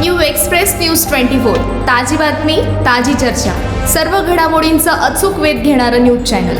New express news twenty four. ताजी बातमी ताजी चर्चा. सर्व घडामोडींचा अचूक वेध घेणारं न्यूज चॅनल.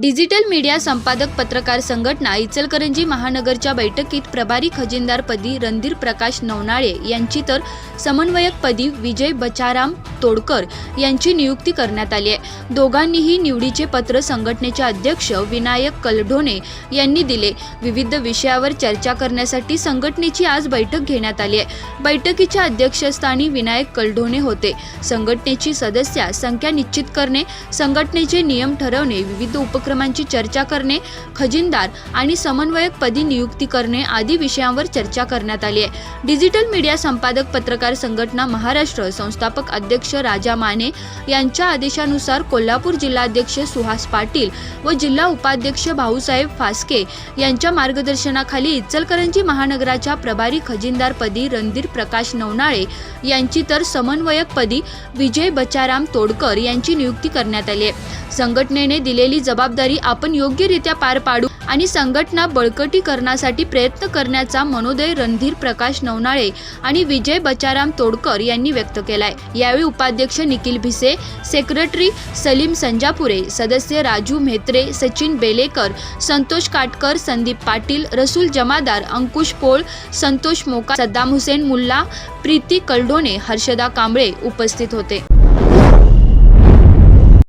डिजिटल मीडिया संपादक पत्रकार संघटना इचलकरंजी महानगरच्या बैठकीत प्रभारी खजिनदारपदी रणधीर प्रकाश नवनाळे यांची तर समन्वयकपदी विजय बचाराम तोडकर यांची नियुक्ती करण्यात आली आहे. दोघांनीही निवडीचे पत्र संघटनेचे अध्यक्ष विनायक कलढोणे यांनी दिले. विविध विषयावर चर्चा करण्यासाठी संघटनेची आज बैठक घेण्यात आली आहे. बैठकीच्या अध्यक्षस्थानी विनायक कलढोणे होते. संघटनेची सदस्या संख्या निश्चित करणे संघटनेचे नियम ठरवणे विविध उपक्रमांची चर्चा करणे खजिनदार आणि समन्वयक पदी नियुक्ती करणे आदी विषयांवर चर्चा करण्यात आली आहे. डिजिटल मीडिया संपादक पत्रकार संघटना महाराष्ट्र संस्थापक अध्यक्ष राजा माने यांच्या आदेशानुसार कोल्हापूर जिल्हाध्यक्ष सुहास पाटील व जिल्हा उपाध्यक्ष भाऊसाहेब फास्के यांच्या मार्गदर्शनाखाली इचलकरंजी महानगराच्या प्रभारी खजिनदारपदी रणधीर प्रकाश नवनाळे यांची तर समन्वयकपदी विजय बचाराम तोडकर यांची नियुक्ती करण्यात आली आहे. संघटनेने दिलेली जबाबदारी आपण योग्यरित्या पार पाडू आणि संघटना बळकटीकरणासाठी प्रयत्न करण्याचा मनोदय रणधीर प्रकाश नवनाळे आणि विजय बचाराम तोडकर यांनी व्यक्त केलाय. यावेळी उपाध्यक्ष निखिल भिसे सेक्रेटरी सलीम संजापुरे सदस्य राजू म्हेत्रे सचिन बेलेकर संतोष काटकर संदीप पाटील रसूल जमादार अंकुश पोळ संतोष मोका सद्दाम हुसेन मुल्ला प्रीती कलडोणे हर्षदा कांबळे उपस्थित होते.